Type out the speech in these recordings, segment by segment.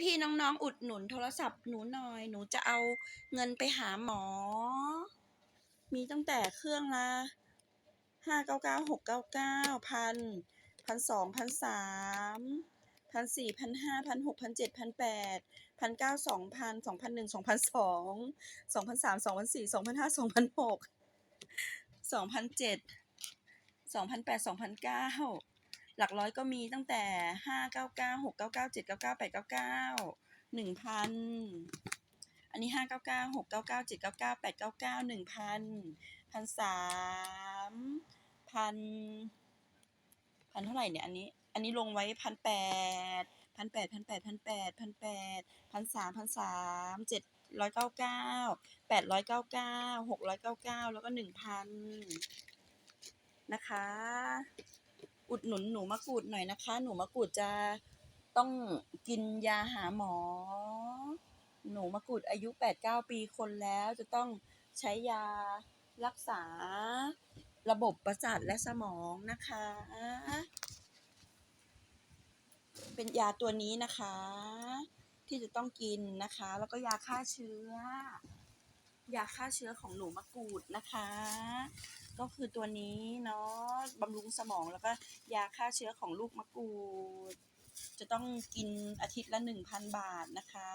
พี่ๆน้องๆ อุดหนุนโทรศัพท์หนูหน่อย หนูจะเอาเงินไปหาหมอ มีตั้งแต่เครื่องละห้าเก้าเก้าหกเก้าเก้าพันพันสองพันสามพันสี่พันห้าพันหกพันเจ็ดพันแปดพันเก้าสองพันสองพันหนึ่งสองพันสองสองพันสามสองพันสี่สองพันห้าสองพันหกสองพันเจ็ดสองพันแปดสองพันเก้า หลักร้อยก็มีตั้งแต่ห้าเก้าเก้าหกเก้าเก้าเจ็ดเก้าเก้าแปดเก้าเก้าหนึ่งพันอันนี้ห้าเก้าเก้าหกเก้าเก้าเจ็ดเก้าเก้าแปดเก้าเก้าหนึ่งพันพันสามพันพันเท่าไหร่เนี่ยอันนี้ อันนี้ลงไว้พันแปดพันแปดพันแปดพันแปดพันแปดพันสามพันสามเจ็ดร้อยเก้าเก้าแปดร้อยเก้าเก้าหกร้อยเก้าเก้าแล้วก็หนึ่งพันนะคะ อุดหนุนหนูมะกรูดหน่อยนะคะ หนูมะกรูดจะต้องกินยาหาหมอ หนูมะกรูดอายุแปดเก้าปีคนแล้วจะต้องใช้ยารักษาระบบประสาทและสมองนะคะ เป็นยาตัวนี้นะคะ ที่จะต้องกินนะคะ แล้วก็ยาฆ่าเชื้อ ยาฆ่าเชื้อของหนูมะกรูดนะคะ ก็คือตัวนี้เนาะบำรุงสมองแล้วก็ยาฆ่าเชื้อของลูกมะกรูด จะต้องกินอาทิตย์ละหนึ่งพันบาทนะคะ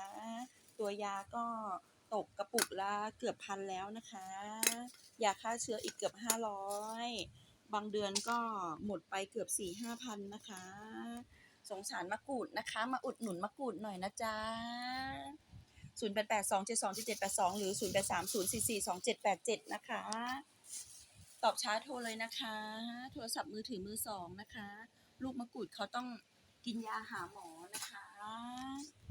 ตัวยาก็ตกกระปุกละเกือบพันแล้วนะคะ ยาฆ่าเชื้ออีกเกือบห้าร้อยบางเดือนก็หมดไปเกือบสี่ห้าพันนะคะ สงสารมะกรูดนะคะ มาอุดหนุนมะกรูดหน่อยนะจ๊ะ 0 8 8 2 7 2 7 7 8 2 หรือ 0 8 3 0 4 4 2 7 8 7 นะคะ ตอบช้าโทรเลยนะคะ โทรศัพท์มือถือมือสองนะคะ ลูกมะกรูดเขาต้องกินยาหาหมอนะคะ